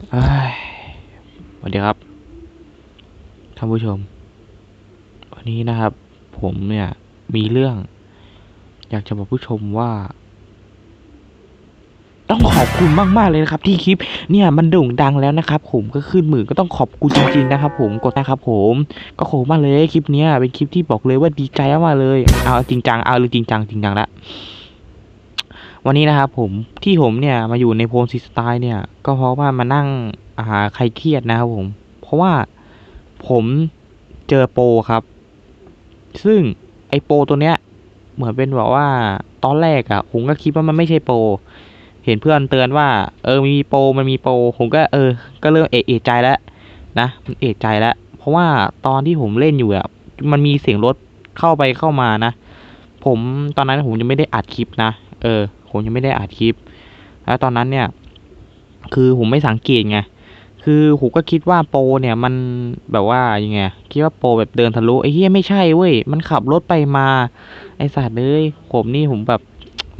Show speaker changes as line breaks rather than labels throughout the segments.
สวัสดีครับท่านผู้ชม วันนี้นะครับ ผมเนี่ยมีเรื่อง อยากจะบอกผู้ชมว่า ต้องขอบคุณมาก ๆ เลยนะครับ ที่คลิปเนี่ยมันโด่งดังแล้วนะครับ ผมก็ขึ้นหมื่นก็ต้องขอบคุณจริงๆนะครับ ผมกดนะครับ ผมก็ขอบคุณมากเลยคลิปเนี้ยเป็นคลิปที่บอกเลยว่าดีใจมากเลย เอาจริงจังเอาเลยจริงจังจริงจังละ วันนี้นะครับผมที่ผมเนี่ยมาอยู่ในโพลซีสไตล์เนี่ย ก็เพราะว่ามานั่งหาใครเครียดนะครับผม เพราะว่าผมเจอโปรครับ ซึ่งไอโปรตัวเนี้ย เหมือนเป็นแบบว่าตอนแรกอะผมก็คิดว่ามันไม่ใช่โปรเห็นเพื่อนเตือนว่า เออมีโปรมันมีโปรผมก็เออ ก็เริ่มเอะเอะใจแล้วนะมันเอะใจแล้ว เพราะว่าตอนที่ผมเล่นอยู่อะมันมีเสียงรถเข้าไปเข้ามานะ ผมตอนนั้นผมยังไม่ได้อัดคลิปนะ เออ ผมยังไม่ได้อัดคลิป แล้วตอนนั้นเนี่ย คือผมไม่สังเกตไงคือผมก็คิดว่าโปรเนี่ยมันแบบว่ายังไงคิดว่าโปรแบบเดินทะลุไอ้เหี้ยไม่ใช่เว้ยมันขับรถไปมา ไอ้สัตว์เอ้ยผมนี่ผมแบบ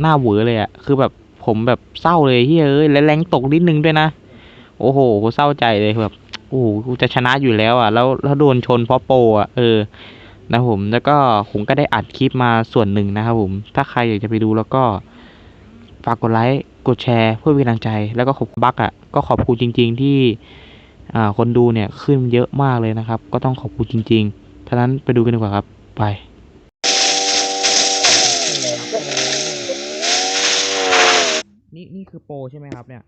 หน้าเหวอเลยอะคือแบบผมแบบเศร้าเลยเฮ้ยเอ้ยและแรงตกนิดนึงด้วยนะโอ้โหกูเศร้าใจเลยแบบโอ้โหกูจะชนะอยู่แล้วอะแล้วแล้วโดนชนเพราะโปรอะเออนะผมแล้วก็ผมก็ได้อัดคลิปมาส่วนหนึ่งนะครับผม ถ้าใครอยากจะไปดูแล้วก็ ฝากกดไลค์ กดแชร์เพื่อเป็นกำลังใจ แล้วก็ขอบคุณบักอะ ก็ขอบคุณจริง ๆ ที่คนดูเนี่ยขึ้นเยอะมากเลยนะครับ ก็ต้องขอบคุณจริงๆท่านั้นไปดูกันดีกว่าครับ ไปนี่นี่คือโปรใช่ไหมครับเนี่ย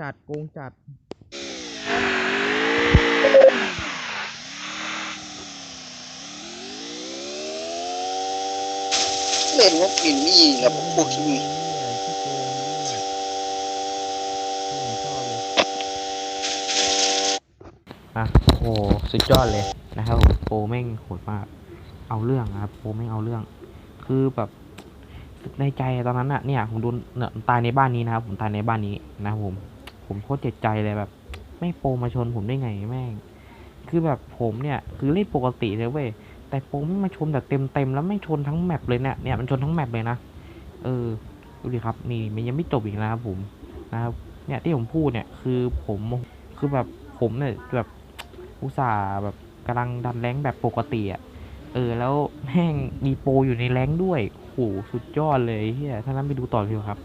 จัดโกงจัด
เล่นก็กินนี่ครับพวกที่มี
อะโอ้โหสุดยอดเลยนะครับผมโปรแม่งโหดมาก เอาเรื่องนะครับโปรแม่งเอาเรื่อง คือแบบในใจตอนนั้นอะเนี่ยผมโดนเนี่ยตายในบ้านนี้นะครับผมตายในบ้านนี้นะครับผม ผมโคตรเจ็บใจเลยแบบ ไม่โปรมาชนผมได้ไงแม่ง คือแบบผมเนี่ย คือเล่นปกติเลยเว้ยแต่โปรไม่มาชนแบบเต็มเต็มๆแล้วไม่ชนทั้งแมปเลยเนี่ยเนี่ยมันชนทั้งแมปเลยนะเออดูดิครับนี่มันยังไม่จบอีกนะครับผมนะครับ เนี่ยที่ผมพูดเนี่ยคือผมคือแบบผมเนี่ยแบบอุตส่าห์แบบกำลังดันแรงแบบปกติอะเออแล้วแม่งมีโปรอยู่ในแรงด้วยโหสุดยอดเลยเฮียถ้านั้นไปดูต่อเลยครับ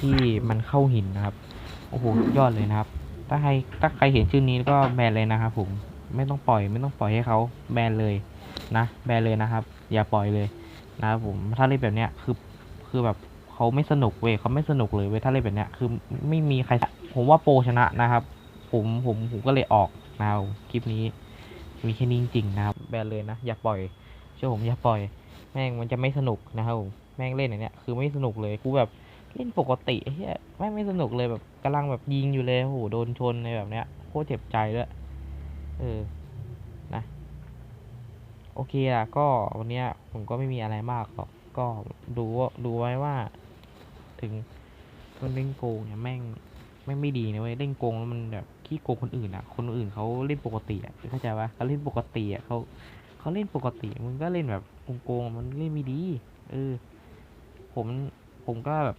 ที่มันเข้าหินนะครับ โอ้โหยอดเลยนะครับ ถ้าใครถ้าใครเห็นชื่อนี้ก็แบนเลยนะครับผมไม่ต้องปล่อยไม่ต้องปล่อยให้เขาแบนเลยนะ แบนเลยนะครับ อย่าปล่อยเลยนะครับผมถ้าเล่นแบบเนี้ยคือคือแบบเขาไม่สนุกเว้ยเขาไม่สนุกเลยเว้ยถ้าเล่นแบบเนี้ยคือไม่มีใครผมว่าโปรชนะนะครับ ผมผมผมก็เลยออกนะครับคลิปนี้ มีแค่นี้จริงๆนะครับ แบนเลยนะ อย่าปล่อยเชื่อผมอย่าปล่อย แม่งมันจะไม่สนุกนะครับผมแม่งเล่นอย่างเนี้ยคือไม่สนุกเลยกูแบบ เล่นปกติเฮียแม่งไม่สนุกเลยแบบกำลังแบบยิงอยู่เลยโอ้โหโดนชนในแบบเนี้ยโคตรเจ็บใจด้วยเออนะโอเคอะก็วันเนี้ยผมก็ไม่มีอะไรมากหรอกก็ดูว่าดูไว้ว่า ถึงมันเล่นโกงเนี่ยแม่งแม่งไม่ดีนะเว้ยเล่นโกงแล้วมันแบบขี้โกงคนอื่นอะคนอื่นเขาเล่นปกติอะเข้าใจปะเขาเล่นปกติอะเขาเขาเล่นปกติมึงก็เล่นแบบโกงๆมันเล่นไม่ดี เออ ผมผมก็แบบ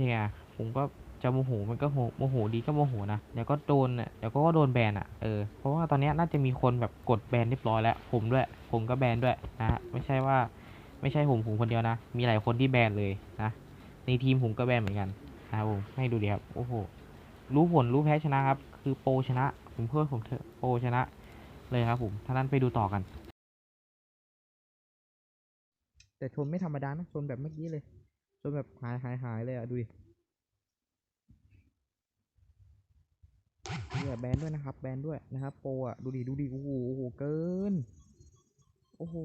ยังไงผมก็จะโมโหมันก็โมโหดีก็โมโหนะเดี๋ยวก็โดนเดี๋ยวก็โดนแบนอะเออเพราะว่าตอนนี้น่าจะมีคนแบบกดแบนเรียบร้อยแล้ว ผมด้วย ผมก็แบนด้วยนะฮะไม่ใช่ว่าไม่ใช่ผมผมคนเดียวนะ มีหลายคนที่แบนเลยนะในทีมผมก็แบนเหมือนกันนะผมให้ดูดีครับโอ้โหรู้ผลรู้แพ้ชนะครับ คือโปรชนะ ผมเพื่อผมเถอะโปรชนะ เลยครับผมท่านั้นไปดูต่อกัน แต่ชนไม่ธรรมดานะชนแบบเมื่อกี้เลย ชนแบบหายหายหายเลยอะดูดิเนี่ยแบนด้วยนะครับ แบนด้วยนะครับโปอะดูดิดูดิโอ้โหโอ้โหเกิน โอ้โห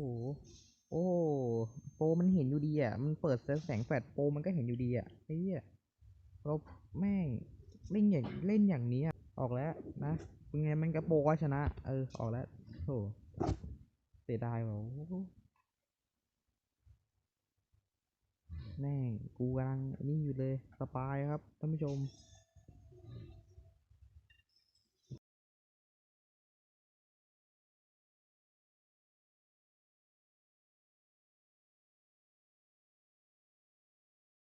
โอ้โหโปมันเห็นอยู่ดีอะมันเปิดแสงแฟลชโปมันก็เห็นอยู่ดีอะไอ้เหี้ยเราแม่งเล่นอย่างเล่นอย่างนี้อะออกแล้วนะเป็นไงมันกระโปก็ชนะ เออ ออกแล้วโธ่เสียดายว่ะโอ้โห แม่งกูกำลังนี่อยู่เลยสปายครับท่านผู้ชม